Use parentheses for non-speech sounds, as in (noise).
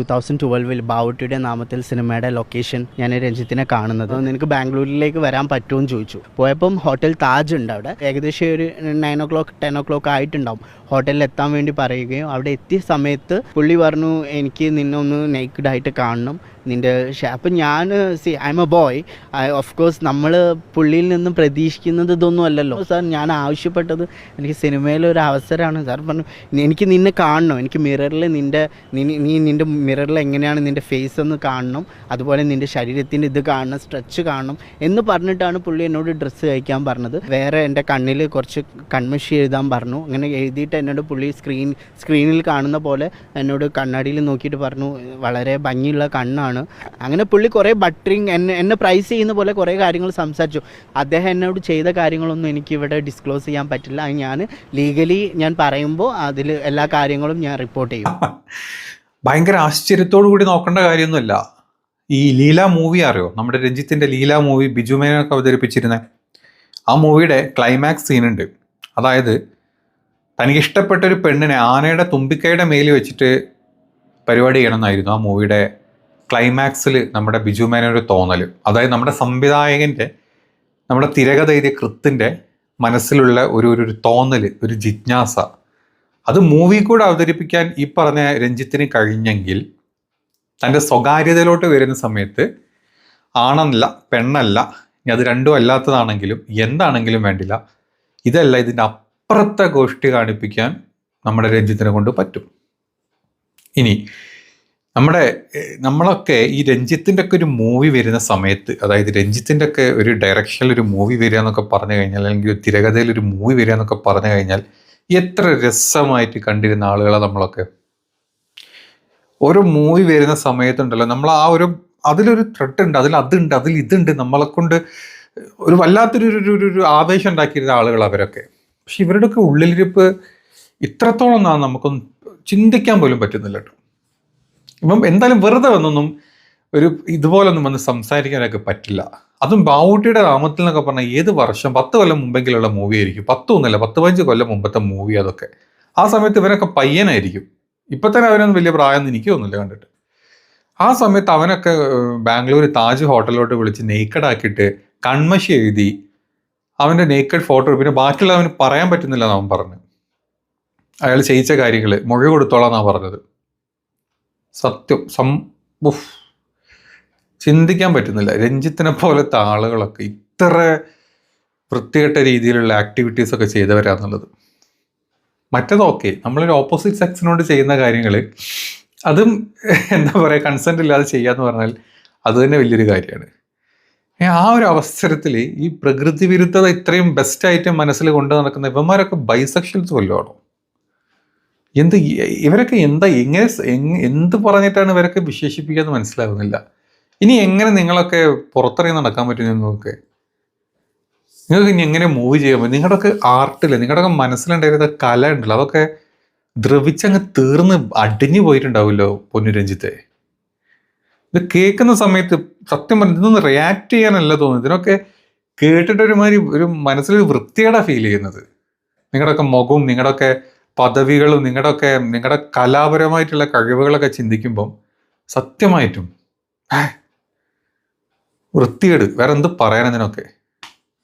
Two thousand ട്വൽവിൽ ബാവുട്ടിയുടെ നാമത്തിൽ സിനിമയുടെ location ഞാൻ രഞ്ജിത്തിനെ കാണുന്നത്. നിനക്ക് ബാംഗ്ലൂരിലേക്ക് വരാൻ പറ്റുമെന്ന് ചോദിച്ചു. പോയപ്പം ഹോട്ടൽ താജ് ഉണ്ട് അവിടെ. ഏകദേശം ഒരു nine o'clock ten o'clock ആയിട്ടുണ്ടാവും. ഹോട്ടലിൽ എത്താൻ വേണ്ടി പറയുകയും അവിടെ എത്തിയ സമയത്ത് പുള്ളി പറഞ്ഞു എനിക്ക് നിന്നെ ഒന്ന് നേക്കഡ് ആയിട്ട് കാണണം. നിന്റെ അപ്പം ഞാൻ C I M A boy of course നമ്മൾ പുള്ളിയിൽ നിന്നും പ്രതീക്ഷിക്കുന്നത് ഇതൊന്നും അല്ലല്ലോ. സാർ ഞാൻ ആവശ്യപ്പെട്ടത് എനിക്ക് സിനിമയിലൊരു അവസരമാണ്. സാർ പറഞ്ഞു എനിക്ക് നിന്നെ കാണണം. എനിക്ക് മിററിൽ നിന്റെ നീ നിന്റെ മിററിൽ എങ്ങനെയാണ് നിന്റെ ഫേസ് എന്ന് കാണണം അതുപോലെ നിന്റെ ശരീരത്തിന്റെ ഇത് കാണണം സ്ട്രെച്ച് കാണണം എന്ന് പറഞ്ഞിട്ടാണ് പുള്ളി എന്നോട് ഡ്രസ്സ് കഴിക്കാൻ പറഞ്ഞത്. വേറെ എന്റെ കണ്ണിൽ കുറച്ച് കൺമഷി എഴുതാൻ പറഞ്ഞു. അങ്ങനെ എഴുതിയിട്ട് എന്നോട് പുള്ളി സ്ക്രീൻ സ്ക്രീനിൽ കാണുന്ന പോലെ എന്നോട് കണ്ണാടിയിൽ നോക്കിയിട്ട് പറഞ്ഞു വളരെ ഭംഗിയുള്ള കണ്ണാണ്. അങ്ങനെ പുള്ളി കുറേ ബട്ടറിങ് എന്നെ എന്നെ പ്രൈസ് ചെയ്യുന്ന പോലെ കുറേ കാര്യങ്ങൾ സംസാരിച്ചു. അദ്ദേഹം എന്നോട് ചെയ്ത കാര്യങ്ങളൊന്നും എനിക്ക് ഇവിടെ ഡിസ്ക്ലോസ് ചെയ്യാൻ പറ്റില്ല. ഞാൻ ലീഗലി ഞാൻ പറയുമ്പോൾ അതിൽ എല്ലാ കാര്യങ്ങളും ഞാൻ റിപ്പോർട്ട് ചെയ്യും. (laughs) ഭയങ്കര ആശ്ചര്യത്തോടു കൂടി നോക്കേണ്ട കാര്യമൊന്നുമില്ല. ഈ ലീല മൂവി അറിയോ? നമ്മുടെ രഞ്ജിത്തിന്റെ ലീല മൂവി ബിജു മേനൊക്കെ അവതരിപ്പിച്ചിരുന്ന ആ മൂവിയുടെ ക്ലൈമാക്സ് സീനുണ്ട് അതായത് തനിക്ക് ഇഷ്ടപ്പെട്ട ഒരു പെണ്ണിനെ ആനയുടെ തുമ്പിക്കൈയുടെ മേലിൽ വെച്ചിട്ട് പരിപാടി ചെയ്യണമെന്നായിരുന്നു ആ മൂവിയുടെ ക്ലൈമാക്സിൽ നമ്മുടെ ബിജു മേനൊരു തോന്നൽ അതായത് നമ്മുടെ സംവിധായകന്റെ നമ്മുടെ തിരകഥ എഴുതിയ കൃത്തിന്റെ മനസ്സിലുള്ള ഒരു ഒരു തോന്നൽ ഒരു ജിജ്ഞാസ. അത് മൂവി കൂടെ അവതരിപ്പിക്കാൻ ഈ പറഞ്ഞ രഞ്ജിത്തിന് കഴിഞ്ഞെങ്കിൽ തന്റെ സ്വകാര്യതയിലോട്ട് വരുന്ന സമയത്ത് ആണെന്നല്ല പെണ്ണല്ല ഇനി അത് രണ്ടും അല്ലാത്തതാണെങ്കിലും എന്താണെങ്കിലും വേണ്ടില്ല. ഇതല്ല ഇതിന്റെ അപ്പുറത്തെ ഗോഷ്ഠി കാണിപ്പിക്കാൻ നമ്മുടെ രഞ്ജിത്തിനെ കൊണ്ട് പറ്റും. ഇനി നമ്മുടെ നമ്മളൊക്കെ ഈ രഞ്ജിത്തിന്റെ ഒക്കെ ഒരു മൂവി വരുന്ന സമയത്ത് അതായത് രഞ്ജിത്തിന്റെ ഒക്കെ ഒരു ഡയറക്ഷനിൽ ഒരു മൂവി വരിക എന്നൊക്കെ പറഞ്ഞു കഴിഞ്ഞാൽ അല്ലെങ്കിൽ തിരകഥയിൽ ഒരു മൂവി വരിക എന്നൊക്കെ പറഞ്ഞു കഴിഞ്ഞാൽ എത്ര രസമായിട്ട് കണ്ടിരുന്ന ആളുകളാണ് നമ്മളൊക്കെ. ഓരോ മൂവി വരുന്ന സമയത്തുണ്ടല്ലോ നമ്മൾ ആ ഒരു അതിലൊരു ത്രെഡ് ഉണ്ട് അതിൽ അതുണ്ട് അതിൽ ഇതുണ്ട് നമ്മളെ കൊണ്ട് ഒരു വല്ലാത്തൊരു ഒരു- ഒരു- ആവേശം ഉണ്ടാക്കിയിരുന്ന ആളുകൾ അവരൊക്കെ. പക്ഷെ ഇവരുടെയൊക്കെ ഉള്ളിലിരിപ്പ് ഇത്രത്തോളം ഒന്നും നമുക്കൊന്നും ചിന്തിക്കാൻ പോലും പറ്റുന്നില്ല കേട്ടോ. ഇപ്പം എന്തായാലും വെറുതെ വന്നൊന്നും ഒരു ഇതുപോലൊന്നും വന്ന് സംസാരിക്കാനൊക്കെ പറ്റില്ല. അതും ബാവൂട്ടിയുടെ നാമത്തിൽ എന്നൊക്കെ പറഞ്ഞാൽ ഏത് വർഷം? പത്ത് കൊല്ലം മുമ്പെങ്കിലുള്ള മൂവി ആയിരിക്കും. പത്തൊന്നുമല്ല പത്ത് പതിനഞ്ച് കൊല്ലം മുമ്പത്തെ മൂവി അതൊക്കെ. ആ സമയത്ത് ഇവനൊക്കെ പയ്യനായിരിക്കും. ഇപ്പൊ തന്നെ അവനൊന്നും വലിയ പ്രായം എനിക്ക് തോന്നുന്നില്ല കണ്ടിട്ട്. ആ സമയത്ത് അവനൊക്കെ ബാംഗ്ലൂർ താജ് ഹോട്ടലിലോട്ട് വിളിച്ച് നേക്കഡ് ആക്കിയിട്ട് കൺമശി എഴുതി അവന്റെ നേക്കഡ് ഫോട്ടോ പിന്നെ ബാക്കിയുള്ള അവന് പറയാൻ പറ്റുന്നില്ല അവൻ പറഞ്ഞു. അയാൾ ചെയ്യിച്ച കാര്യങ്ങൾ മൊഴി കൊടുത്തോളാം എന്നാണ് പറഞ്ഞത്. സത്യം സം. ചിന്തിക്കാൻ പറ്റുന്നില്ല. രഞ്ജിത്തിനെ പോലത്തെ ആളുകളൊക്കെ ഇത്ര വൃത്തികെട്ട രീതിയിലുള്ള ആക്ടിവിറ്റീസ് ഒക്കെ ചെയ്തവരാന്നുള്ളത്. മറ്റതൊക്കെ നമ്മളൊരു ഓപ്പോസിറ്റ് സെക്സിനോട് ചെയ്യുന്ന കാര്യങ്ങൾ അതും എന്താ പറയുക കൺസെന്റ് ഇല്ലാതെ ചെയ്യാന്ന് പറഞ്ഞാൽ അത് തന്നെ വലിയൊരു കാര്യമാണ്. ആ ഒരു അവസരത്തിൽ ഈ പ്രകൃതി വിരുദ്ധത ഇത്രയും ബെസ്റ്റായിട്ട് മനസ്സിൽ കൊണ്ടു നടക്കുന്ന ഇവന്മാരൊക്കെ ബൈസെക്ഷൽസ് വല്ലതാണോ എന്ത് ഇവരൊക്കെ എന്താ എങ്ങനെ എന്ത് പറഞ്ഞിട്ടാണ് ഇവരൊക്കെ വിശേഷിപ്പിക്കുക എന്ന് മനസ്സിലാവുന്നില്ല. ഇനി എങ്ങനെ നിങ്ങളൊക്കെ പുറത്തിറങ്ങി നടക്കാൻ പറ്റും നിങ്ങൾക്ക്? നിങ്ങൾക്ക് ഇനി എങ്ങനെ മൂവ് ചെയ്യാൻ പറ്റും? നിങ്ങളുടെയൊക്കെ ആർട്ടിൽ നിങ്ങളുടെയൊക്കെ മനസ്സിലുണ്ടായിരുന്ന കല ഉണ്ടല്ലോ. അതൊക്കെ ദ്രവിച്ചങ്ങ് തീർന്ന് അടിഞ്ഞു പോയിട്ടുണ്ടാവുമല്ലോ പൊന്നുരഞ്ജിത്തെ? ഇത് കേൾക്കുന്ന സമയത്ത് സത്യം പറഞ്ഞു ഇതൊന്ന് റിയാക്ട് ചെയ്യാനല്ല തോന്നുന്നത്. ഇതിനൊക്കെ കേട്ടിട്ട് ഒരുമാതിരി ഒരു മനസ്സിലൊരു വൃത്തിയേടാ ഫീൽ ചെയ്യുന്നത്. നിങ്ങളുടെയൊക്കെ മുഖവും നിങ്ങളുടെയൊക്കെ പദവികളും നിങ്ങളുടെയൊക്കെ നിങ്ങളുടെ കലാപരമായിട്ടുള്ള കഴിവുകളൊക്കെ ചിന്തിക്കുമ്പം സത്യമായിട്ടും വൃത്തികേട്. വേറെ എന്ത് പറയാനതിനൊക്കെ